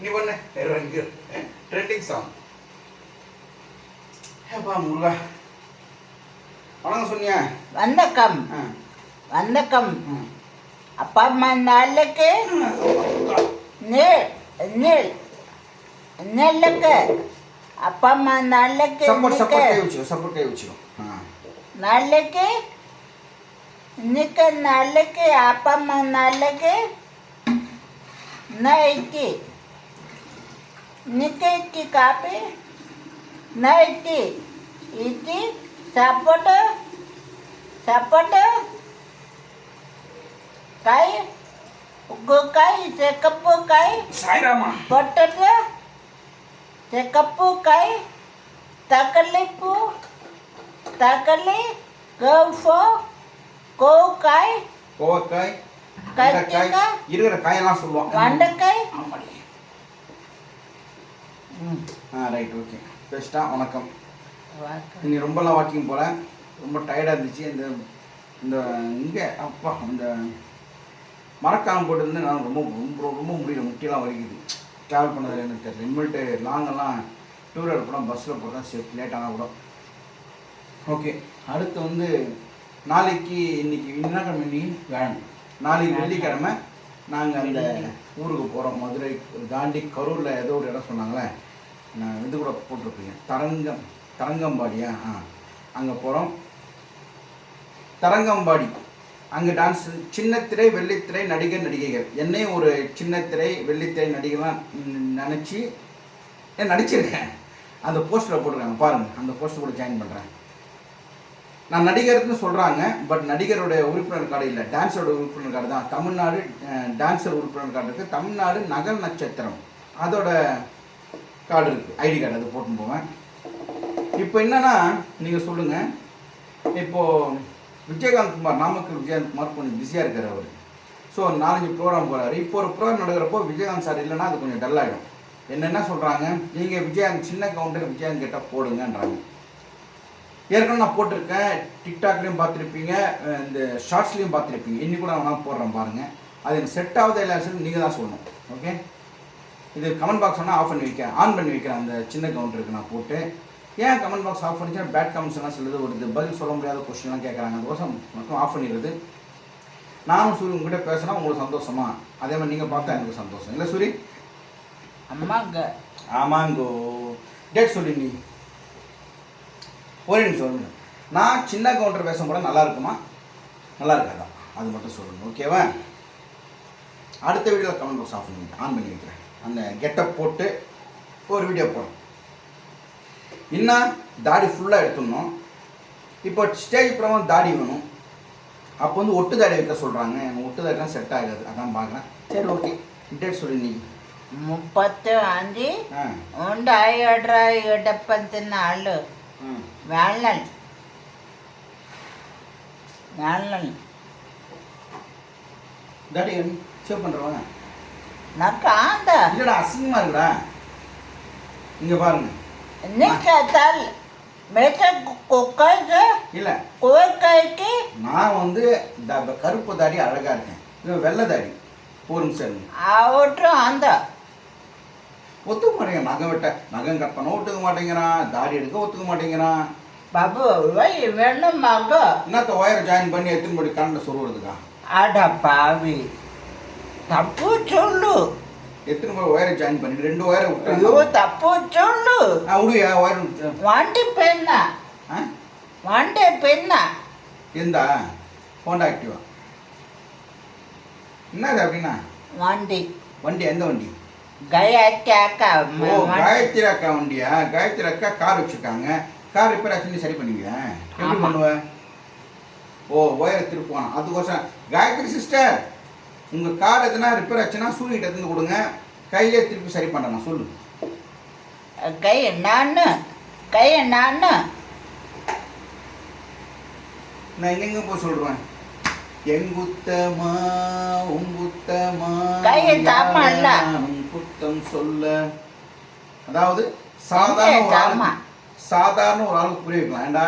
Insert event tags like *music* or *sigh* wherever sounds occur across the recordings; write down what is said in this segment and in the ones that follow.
நீ பண்ண Rangu trending song ஏப்பா முருகா வணக்கம் சொன்னியா வந்தக்கம் வந்தக்கம் அப்பா அம்மா நாளுக்கு நீள் நீள் நெல்லுக்கு அப்பா அம்மா நாளுக்கு சப்போர்ட் சப்போர்ட் ನಿಕ್ಕ ನಾಲ್ಕೆ ಅಪ್ಪಮ್ಮ ನಾಲ್ಕೆ ನೈಟಿ ನಿಕ್ಕಿ ಕಾಪಿ ನೈಟಿ ಇತಿ ಸಪಟ ಸಪಟ ಕೈ ಕೈ ಚೆಕಪ್ಪು ಕೈ ಪೊಟ್ಟಟ ಚೆಕಪ್ಪು ಕೈ ತಕಲಿಪ್ಪು ತಕಲಿ ಗೌಫೋ கோவக்காய் கோவக்காய் கத்திரிக்காய் இருக்கிற காயெல்லாம் சொல்லுவோம் ம். ஆ ரைட் ஓகே பெஸ்ட்டாக வணக்கம். இன்னைக்கு ரொம்பலாம் வாக்கிங் போகிறேன் ரொம்ப டயர்டாக இருந்துச்சு. இந்த இந்த இங்கே அப்பா அந்த மரக்காலம் போட்டிருந்து நான் ரொம்ப ரொம்ப ரொம்ப முடியல. முட்டியெல்லாம் வலிக்குது. ட்ராவல் பண்ணதில் எனக்கு தெரியல இனிமேல்ட்டு லாங்கெல்லாம் டூ வீலர் போனால் பஸ்ஸில் போகிறதா சேஃப்டி லேட்டாக கூட. ஓகே அடுத்து வந்து நாளைக்கு இன்னைக்கு என்ன கிழமை இன்னைக்கு வேணும். நாளைக்கு வெள்ளிக்கிழமை நாங்கள் அந்த ஊருக்கு போகிறோம் மதுரை தாண்டி கரூரில் ஏதோ ஒரு இடம் சொன்னாங்களே. நான் இது கூட போட்டிருப்பீங்க. தரங்கம் தரங்கம்பாடியா ஆ அங்கே போகிறோம் தரங்கம்பாடி. அங்கே டான்ஸ் சின்னத்திரை வெள்ளித்திரை நடிகர் நடிகைகள். என்னையும் ஒரு சின்னத்திரை வெள்ளித்திரை நடிகர்லாம் நினச்சி நடிச்சிருக்கேன். அந்த போஸ்டரில் போட்டிருக்காங்க. பாருங்கள் அந்த போஸ்டர் கூட ஜாயின் பண்ணுறேன் நான் நடிகர்னு சொல்கிறாங்க பட் நடிகருடைய உறுப்பினர் கார்டு இல்லை. டான்ஸரோட உறுப்பினர் கார்டு தான். தமிழ்நாடு டான்ஸர் உறுப்பினர் கார்டு இருக்குது தமிழ்நாடு நகல் நட்சத்திரம். அதோட கார்டு இருக்குது ஐடி கார்டு அது போட்டுன்னு போவேன். இப்போ என்னென்னா நீங்கள் சொல்லுங்கள் இப்போது விஜயகாந்த் குமார் நாமக்கல் விஜயகாந்த் குமார் கொஞ்சம் பிஸியாக இருக்கார் அவர். ஸோ நாலஞ்சு ப்ரோக்ராம் போகிறாரு இப்போ ஒரு ப்ரோக்ராம் நடக்கிறப்போ விஜயகாந்த் சார் இல்லைன்னா அது கொஞ்சம் டல்லாகிடும் என்னென்ன சொல்கிறாங்க நீங்கள் விஜயகாந்த் சின்ன கவுண்டர் விஜயகாந்த் கேட்டால் போடுங்கன்றாங்க. ஏற்கனவே நான் போட்டிருக்கேன் டிக்டாக்லேயும் பார்த்துருப்பீங்க இந்த ஷார்ட்ஸ்லேயும் பார்த்துருப்பீங்க. இன்னி கூட நான் போடுறேன் பாருங்கள் அது எனக்கு செட் ஆகுதா இல்லை நீங்கள் தான் சொல்லணும். ஓகே இது கமெண்ட் பாக்ஸ் வேணால் ஆஃப் பண்ணி வைக்க ஆன் பண்ணி வைக்கிறேன். அந்த சின்ன கவுண்டருக்கு நான் போட்டு. ஏன் கமெண்ட் பாக்ஸ் ஆஃப் பண்ணிச்சா? பேட் கமெண்ட்ஸ் எல்லாம் சொல்லுது ஒரு பதில் சொல்ல முடியாத கொஸ்டின்லாம் கேட்குறாங்க. அந்த கோசம் மட்டும் ஆஃப் பண்ணிடுறது. நானும் சூரி உங்ககிட்ட பேசினா உங்களுக்கு சந்தோஷமா? அதே மாதிரி நீங்கள் பார்த்தா எனக்கு சந்தோஷம். இல்லை சூரி? அம்மாங்க. ஆமாங்கோ. டேட் சொல்லி நீ. ஒரே சொல்லுங்கள் நான் சின்ன கவுண்டர் பேசும் கூட நல்லா இருக்குமா? நல்லா இருக்காதான் அது மட்டும் சொல்லுங்கள் ஓகேவா அடுத்த வீடியோவில் கமெண்ட் பாக்ஸ் ஆஃப் பண்ணி ஆன் பண்ணி வைக்கிறேன். அந்த கெட்டப் போட்டு ஒரு வீடியோ போடுறோம் இன்னும் தாடி ஃபுல்லாக எடுத்துடணும். இப்போ ஸ்டேஜ் பிரமாணம் தாடி வேணும். அப்போ வந்து ஒட்டு தாடி வைக்க சொல்கிறாங்க எனக்கு ஒட்டு தாடிலாம் செட் ஆகாது. அதான் பார்க்குறேன். சரி ஓகே டேட் சொல்லி நீங்கள் മുപ്പത്തി അഞ്ച് ഉണ്ടായിടപ്പത്തിന് നാല് வேள்ளல் வேள்ளல் டாடி சேவ் பண்ணுறவாங்க நக்கா ஆந்த இல்லடா அசிங்கமாக இருக்குடா. இங்கே பாருங்க. நிக்கத்தல் இல்ல. கோக்கைக்கு நான் வந்து கருப்பு தாடி அழகா இருக்கேன். வெள்ளை தாடி. ஒரு நிமிஷம் அவற்றும் அந்த. ஒத்துக்க மாட்டேங்க நகை வெட்ட நகம் கட்டணும் ஒத்துக்க மாட்டேங்கிறான். தாடி எடுக்க ஒத்துக்க மாட்டேங்கிறான். பாபு வேணும் மகோ. என்னத்த ஒயரை ஜாயின் பண்ணி எத்தனை மணி கண்ணை சொல்லுறதுக்கா அட பாவி. தப்பு சொல்லு. எத்தனை முறை ஒயரை ஜாயின் பண்ணி ரெண்டு ஒயரை விட்டு தப்பு சொல்லு. நான் ஒயர் வாண்டி பெண்ணா? வாண்டே பெண்ணா? எந்தா? ஹோண்டா ஆக்டிவா என்னது அப்படின்னா? வண்டி. வண்டி எந்த வண்டி? காயத்ரி அக்கா ஓ காயத்ரி அக்கா உண்டியா காயத்ரி அக்கா கார் வச்சிருக்காங்க. கார் ரிப்பேர் ஆச்சுன்னு சரி பண்ணுவீங்க எப்படி பண்ணுவ? ஓ ஒயரை திருப்போனா அதுக்கோசரம் காயத்ரி சிஸ்டர் உங்கள் கார் எதுனா ரிப்பேர் ஆச்சுன்னா சூரியகிட்ட இருந்து கொடுங்க. கையிலே திருப்பி சரி பண்ணுறேன் சொல்லு. கை நானு கை நானு நான் எங்கெங்க போய் சொல்றேன். எங்குத்தமா உங்குத்தமா கை தாமா குத்தம் சொல்ல. அதாவது சாதாரண ஒரு. ஆளுக்கு சாதாரண ஒரு ஆளுக்கு புரிய வைக்கலாம். ஏண்டா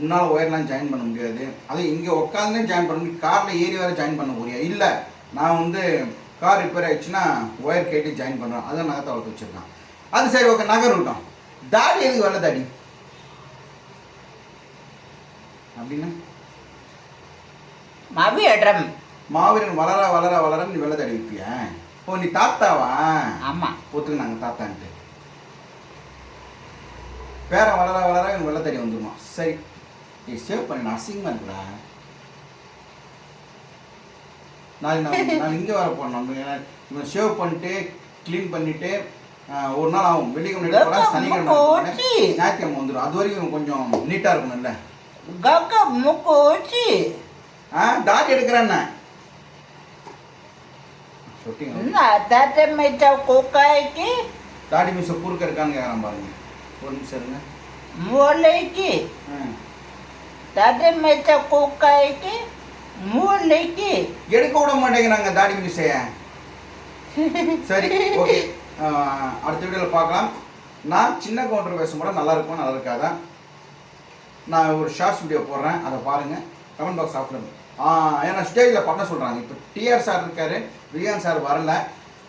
உன்னால் ஒயர்லாம் ஜாயின் பண்ண முடியாது. அது இங்கே உட்காந்தே ஜாயின் பண்ண முடியும் காரில் ஏறி வர ஜாயின் பண்ண போறியா? இல்லை. நான் வந்து கார் ரிப்பேர் ஆயிடுச்சுன்னா ஒயர் கேட்டு ஜாயின் பண்ணுறேன் அதான் நகத்தை வளர்த்து வச்சுருக்கான் அது சரி ஓகே நகர் விட்டோம் தாடி எதுக்கு வெள்ளை தாடி? அப்படின்னா? மாவீரன் வளர வளர வளர நீ வெள்ளை தாடி வைப்பியா? ஓ நீ தாத்தாவா? ஆமா. ஒத்துக்கு நாங்கள் தாத்தான்ட்டு. பேரன் வளர வளர எனக்கு வெள்ளை தாடி வந்துருமா? சரி நீ சேவ் பண்ணி நான் அசிங்கமாக இருக்குடா நாளைக்கு நான் நான் இங்கே வர போனோம் இவன் சேவ் பண்ணிட்டு க்ளீன் பண்ணிட்டு ஆஹ், ஒரு நாள் ஆகும். வெள்ளிக்கிழமை எடுத்து போனா சனிக்கிழமை. ஞாயிற்றுக்கிழமை வந்துடும் அது வரைக்கும் கொஞ்சம் நீட்டாக இருக்கணும்ல. மூக்கூச்சி ஆ தாடி எடுக்கிறேன்ன தட்டை மிச்ச குக்காய்க்கு தாடி மிஸ் குறுக்க இருக்கான்னு கேட்குறான் பாருங்க. ஒரு நிமிஷம் இருங்க. மூளைக்கு ஆ. தட்டை மிச்ச குக்காய்க்கு மூளைக்கு எடுக்க விட மாட்டேங்கிறாங்க தாடி மிஸ்ஸைய சரி ஓகே அடுத்த வீடியோவில் பார்க்கலாம். நான் சின்ன கவுண்டர் பேசும்போது நல்லா இருக்கும் நல்லா இருக்காதா? நான் ஒரு ஷார்ட்ஸ் வீடியோ போடுறேன். அதை பாருங்கள் கமெண்ட் பாக்ஸ் ஆஃப்ல ஏன்னா ஸ்டேஜில் பண்ண சொல்கிறாங்க இப்போ டிஆர் சார் இருக்காரு விஜயான் சார் வரல.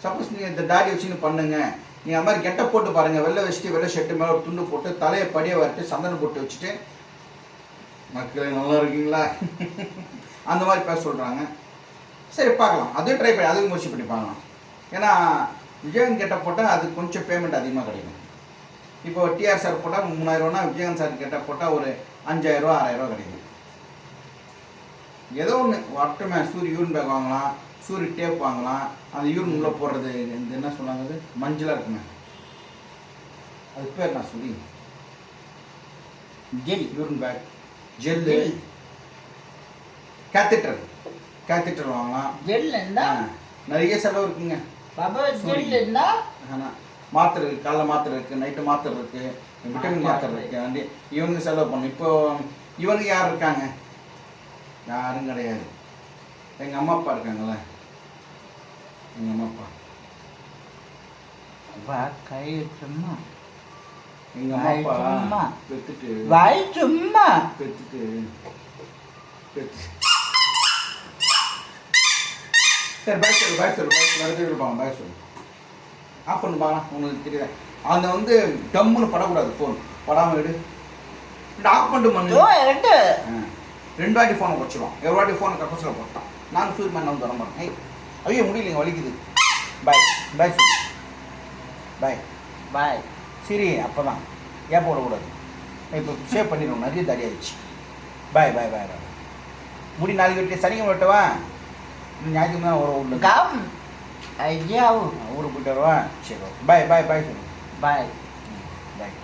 சப்போஸ் நீங்கள் இந்த தாடி வச்சுன்னு பண்ணுங்க. நீங்கள் அது மாதிரி கெட்ட போட்டு பாருங்கள் வெள்ளை வச்சுட்டு வெள்ளை ஷர்ட்டு மேலே ஒரு துண்டு போட்டு தலையை படியை வரட்டு சந்தனம் போட்டு வச்சுட்டு மக்களே நல்லா இருக்கீங்களா? *laughs* அந்த மாதிரி பேச சொல்கிறாங்க சரி பார்க்கலாம். அதுவும் ட்ரை பண்ணி அதுவும் முயற்சி பண்ணி பார்க்கலாம். ஏன்னா விஜயன் கெட்ட போட்டால் அது கொஞ்சம் பேமெண்ட் அதிகமாக கிடைக்கும். இப்போ டிஆர் சார் போட்டால் மூணாயிரரூவானா விஜயகாந்த் சார் கெட்ட போட்டால் ஒரு அஞ்சாயிரரூவா ஆறாயிரரூவா கிடைக்கும். ஏதோ ஒன்று ஒட்டுமே சூரிய யூரின் பேக் வாங்கலாம் சூரிய டேப் வாங்கலாம் அந்த யூரின் உள்ளே போடுறது இந்த என்ன சொன்னாங்க அது? மஞ்சளாக இருக்குமே. அது பேர் நான் சொல்லி? Gel urine bag gel catheter catheter வாங்கலாம். ஜெல் நிறைய செலவு இருக்குங்க. ஆனால் மாத்திரை இருக்கு காலைல மாத்திரை இருக்கு நைட்டு மாத்திரை இருக்கு விட்டமின் மாத்திரை இருக்கு வந்து இவனுக்கு செலவு பண்ணும். இப்போ இவனுக்கு யார் இருக்காங்க? யாரும் கிடையாது. எங்கள் அம்மா அப்பா இருக்காங்கல்ல? எங்கள் அம்மா அப்பா. வா கை சும்மா. எங்கள் அம்மா அப்பா. பெத்துட்டு வாய் சும்மா. பெத்துட்டு பெத்து சரி பாய் சொல்லு பாய் சொல்லு பாய் சொல்லு அடுத்த இருப்பாங்க பாய் சொல்லு. ஆஃப் பண்ணு பாக்கலாம் உனக்கு தெரியுதா? அந்த வந்து டம்முன்னு படக்கூடாது ஃபோன் படாமல் எடு ஆஃப் பண்ணிட்டு பண்ணு எடு ஆ. ரெண்டு வாட்டி ஃபோனை வச்சிருவான் ஒரு வாட்டி ஃபோனை கப்பஸில் போட்டான். நான் சூர் மேன் வந்து தர மாட்டேன் ஐய் ஐயோ முடியலைங்க வலிக்குது. பாய் பாய் சொல்லு பாய் பாய் சரி அப்போ தான் ஏன் போடக்கூடாது? இப்போ ஷேவ் பண்ணிடுவோம். நிறைய தடி ஆயிடுச்சு. பாய் பாய் பாய் பாய் முடி நாளைக்கு வெட்டி சனிக்கிழமை வெட்டவா? ஞாயிற்றுக்கிழமை ஒரு ஊரில். கம் ஐயாவு ஊருக்கு போயிட்டு வருவா சரி பாய் பாய் பாய் சொல்லு பாய் பாய்